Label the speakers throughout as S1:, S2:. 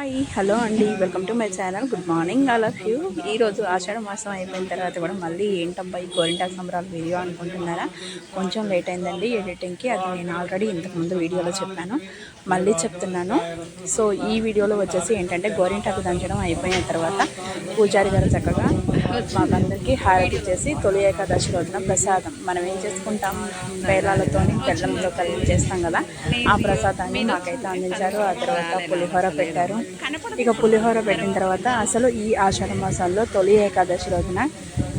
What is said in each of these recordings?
S1: Hi hello అండి. Welcome to my channel. Good morning all of you. ఈరోజు ఆషాఢ మాసం అయిపోయిన తర్వాత కూడా మళ్ళీ ఏంటబ్బా ఈ గోరింటాకు సంబరాలు వీడియో అనుకుంటున్నారా? కొంచెం లేట్ అయిందండి ఎడిటింగ్కి. అది నేను ఆల్రెడీ ఇంతకుముందు వీడియోలో చెప్పాను. మళ్ళీ చెప్తున్నాను. సో ఈ వీడియోలో వచ్చేసి ఏంటంటే గోరింటాకు దంచడం అయిపోయిన తర్వాత పూజారి గారు చక్కగా మాకందరికీ హారతి చేసి తొలి ఏకాదశి రోజున ప్రసాదం. మనం ఏం చేసుకుంటాం? పేలాలతో బెల్లంలో కలిపి చేస్తాం కదా? ఆ ప్రసాదాన్ని మాకైతే అందించారు. ఆ తర్వాత పులిహోర పెట్టారు. ఇక పులిహోర పెట్టిన తర్వాత అసలు ఈ ఆషాఢ మాసాల్లో తొలి ఏకాదశి రోజున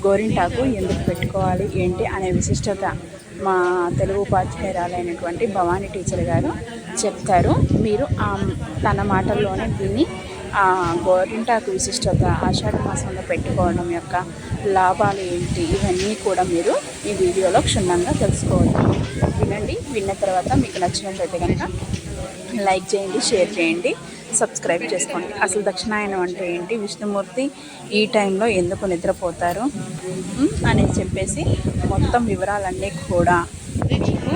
S1: గోరింటాకు ఎందుకు పెట్టుకోవాలి? ఏంటి? అనే విశిష్టత మా తెలుగు ఉపాధ్యాయురాలైనటువంటి భవానీ టీచర్ గారు చెప్తారు. మీరు ఆ తన మాటల్లోనే విని గోరింటాకు విశిష్టత ఆషాఢ మాసంలో పెట్టుకోవడం యొక్క లాభాలు ఏంటి? ఇవన్నీ కూడా మీరు ఈ వీడియోలో క్షుణ్ణంగా తెలుసుకోవచ్చు. వినండి విన్న తర్వాత మీకు నచ్చినట్లయితే కనుక లైక్ చేయండి షేర్ చేయండి సబ్స్క్రైబ్ చేసుకోండి. అసలు దక్షిణాయనం అంటే ఏంటి? విష్ణుమూర్తి ఈ టైంలో ఎందుకు నిద్రపోతారు? అని చెప్పేసి మొత్తం వివరాలన్నీ కూడా మీకు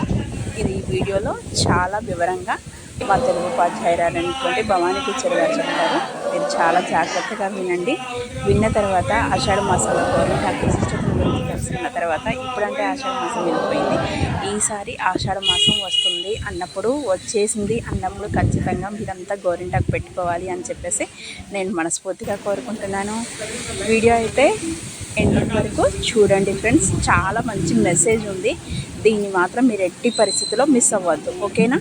S1: ఇది ఈ వీడియోలో చాలా వివరంగా మా తెలుగు ఉపాధ్యాయురాలైనటువంటి భవానీ టీచర్ గారు చెప్తారు మీరు చాలా జాగ్రత్తగా వినండి. విన్న తర్వాత ఆషాఢ మాసంలో గవర్నమెంట్ విశిష్టతను గురించి తెలుసుకున్న తర్వాత ఇప్పుడంటే ఆషాఢ మాసం వెళ్ళిపోయింది. ఈసారి ఆషాఢ మాసం వస్తుంది అన్నప్పుడు వచ్చేసింది అన్నప్పుడు ఖచ్చితంగా మీరంతా గోరింటాకు పెట్టుకోవాలి అని చెప్పేసి నేను మనస్ఫూర్తిగా కోరుకుంటున్నాను. వీడియో అయితే ఎండింగ్ వరకు చూడండి ఫ్రెండ్స్. చాలా మంచి మెసేజ్ ఉంది. దీన్ని మాత్రం మీరు ఎట్టి పరిస్థితిలో మిస్ అవ్వద్దు. ఓకేనా?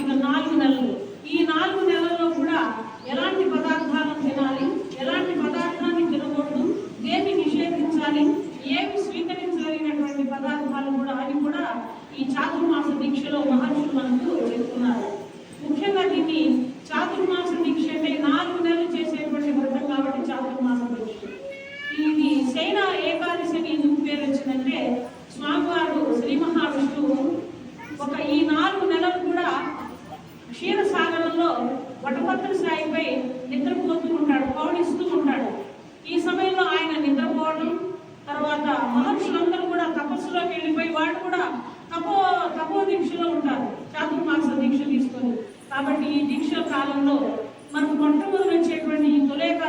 S2: ఆశ్వీజం నాలుగు నెలలు.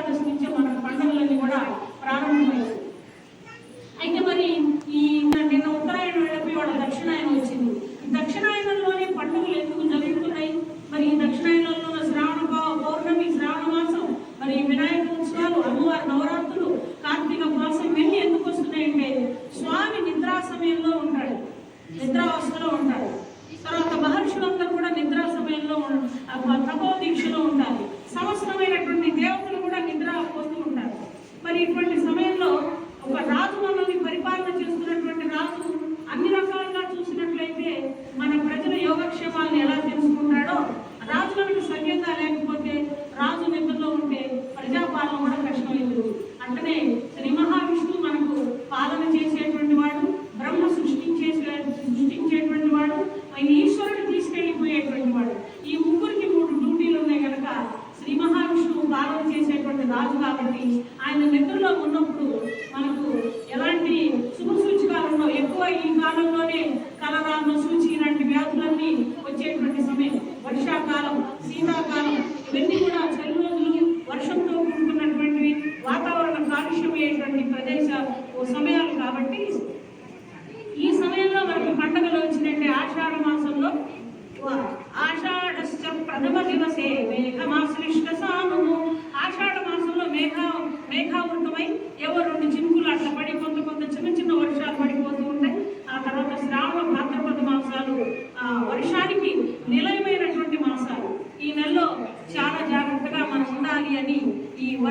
S2: ప్రార్థన పండుగలన్నీ కూడా ప్రారంభమైంది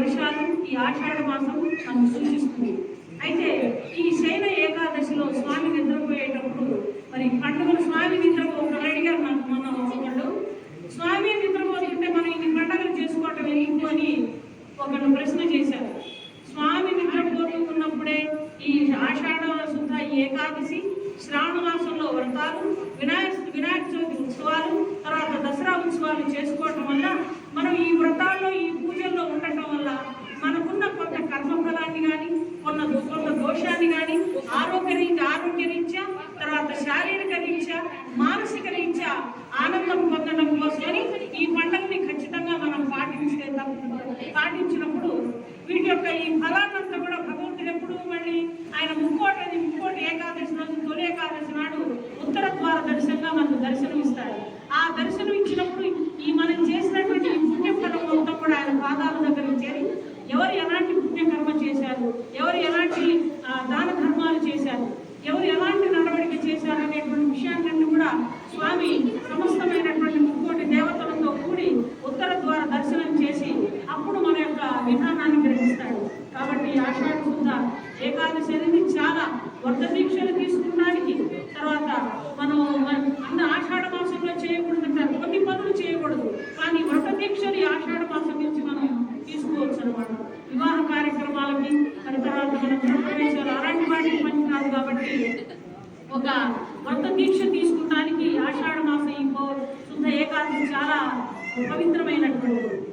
S2: వర్షాలు ఈ ఆషాఢ మాసం మనం సూచిస్తుంది. అయితే ఈ శైన ఏకాదశిలో స్వామి నిద్రపోయేటప్పుడు మరి పండుగలు స్వామి నిద్రపోకుండా అడిగారు నాకు మొన్న ఒకళ్ళు స్వామి నిద్రపోతుంటే మనం ఇన్ని పండుగలు చేసుకోవటం ఎందుకు అని ఒకళ్ళు ప్రశ్న చేశారు. స్వామి నిద్రపోతున్నప్పుడే ఈ ఆషాఢ శుద్ధ ఏకాదశి శ్రావణ మాసంలో వ్రతాలు వినాయక వినాయక చవితి ఉత్సవాలు తర్వాత దసరా ఉత్సవాలు చేసుకోవటం వల్ల మనం ఈ చాలా పవిత్రమైనటువంటి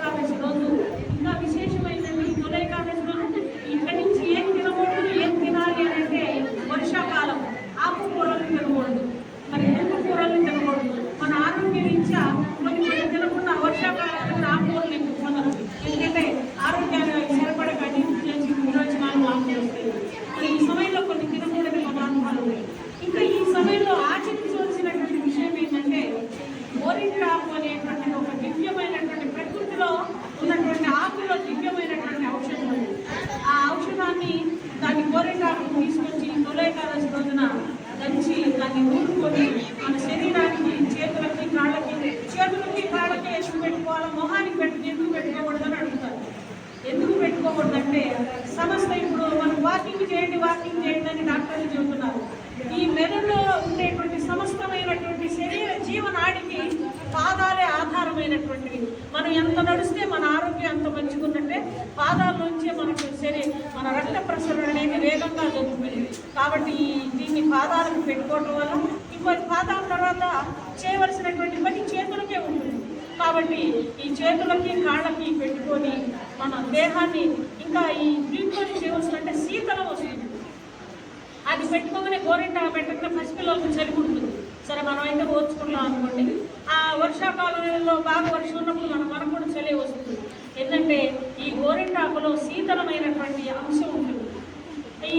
S2: happens ఎంత నడిస్తే మన ఆరోగ్యం అంత మంచిగా ఉందంటే పాదాల నుంచే మనకు సరే మన రక్త ప్రసరణ అనేది వేగంగా జరుగుతుంది. కాబట్టి దీన్ని పాదాలకు పెట్టుకోవడం వల్ల ఇంకో పాదాల తర్వాత చేయవలసినటువంటి పని చేతులకే ఉంటుంది. కాబట్టి ఈ చేతులకి కాళ్ళకి పెట్టుకొని మన దేహాన్ని ఇంకా ఈ దీంట్లో చేయవలసినంటే శీతలం వస్తుంది. అది పెట్టుకోగానే గోరింట పెట్టకుండా పసిపిల్లలకు చలి ఉంటుంది సరే మనం అయితే ఓర్చుకున్నాం అనుకోండి. ఆ వర్షాకాలంలో బాగా వర్షం ఉన్నప్పుడు మనం మనకు కూడా చలి వస్తుంది. ఎందుకంటే ఈ గోరింటాకులో శీతలమైనటువంటి అంశం ఉంటుంది. ఈ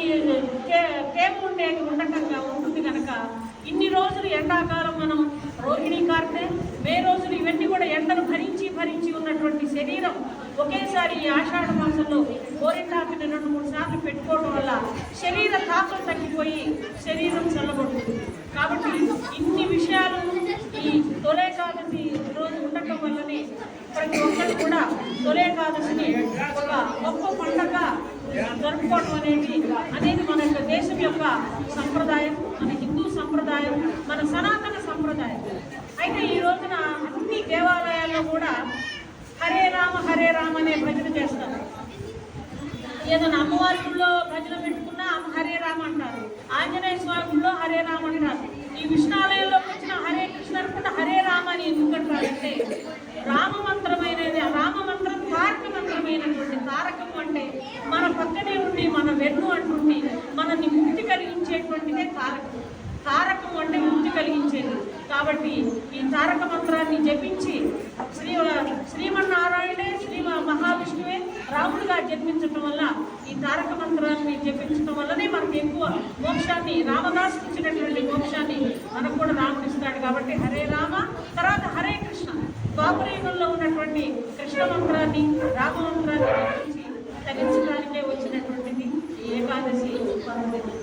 S2: తేమ ఉండేది ఉండటంగా ఉంటుంది కనుక ఇన్ని రోజులు ఎండాకాలం మనం రోహిణి కార్తె మే రోజులు ఇవన్నీ కూడా ఎండను భరించి భరించి ఉన్నటువంటి శరీరం ఒకేసారి ఈ ఆషాఢ మాసంలో గోరింటాకుని రెండు మూడు సార్లు పెట్టుకోవడం వల్ల శరీర తాపం తగ్గిపోయి శరీరం చల్లబడుతుంది. కాబట్టి ఇన్ని విషయాలు ఈ రోజు ఉండటం వల్లనే ప్రతి ఒక్కరు కూడా తొలేకాదశిని ఒక గొప్ప పండగ జరుపుకోవడం అనేది అనేది మన యొక్క దేశం యొక్క సంప్రదాయం మన హిందూ సంప్రదాయం మన సనాతన సంప్రదాయం. అయితే ఈ రోజున అన్ని దేవాలయాల్లో కూడా హరే రామ హరే రామ అనే భజన చేస్తారు. ఏదైనా అమ్మవారిలో భజన పెట్టి హరే రామ అంటారు ఆంజనేయ స్వామి హరే రామ అంటారు ఈ విష్ణాలయంలో వచ్చిన హరే కృష్ణ అనుకుంటే హరే రామ అని ఎందుకు అంటారంటే రామ మంత్రమైనది ఆ రామ మంత్రం తారక మంత్రమైనటువంటి తారకం అంటే మన పక్కనే ఉండి మన వెన్ను అంటుండి మనల్ని ముక్తి కలిగించేటువంటిదే తారకం. తారకం అంటే ముక్తి కలిగించేది. కాబట్టి ఈ తారక మంత్రాన్ని జపించి శ్రీ శ్రీమన్న మహావిష్ణువే గారు జన్మించడం వల్ల ఈ తారక మంత్రాన్ని జపించడం వల్లనే మనకు ఎక్కువ మోక్షాన్ని రామదాసు ఇచ్చినటువంటి మోక్షాన్ని మనకు కూడా రాముడు ఇస్తాడు కాబట్టి హరే రామ తర్వాత హరే కృష్ణ. ద్వాపరయుగంలో ఉన్నటువంటి కృష్ణ మంత్రాన్ని రామ మంత్రాన్ని జపించి వచ్చినటువంటిది ఏకాదశి పర్వదినం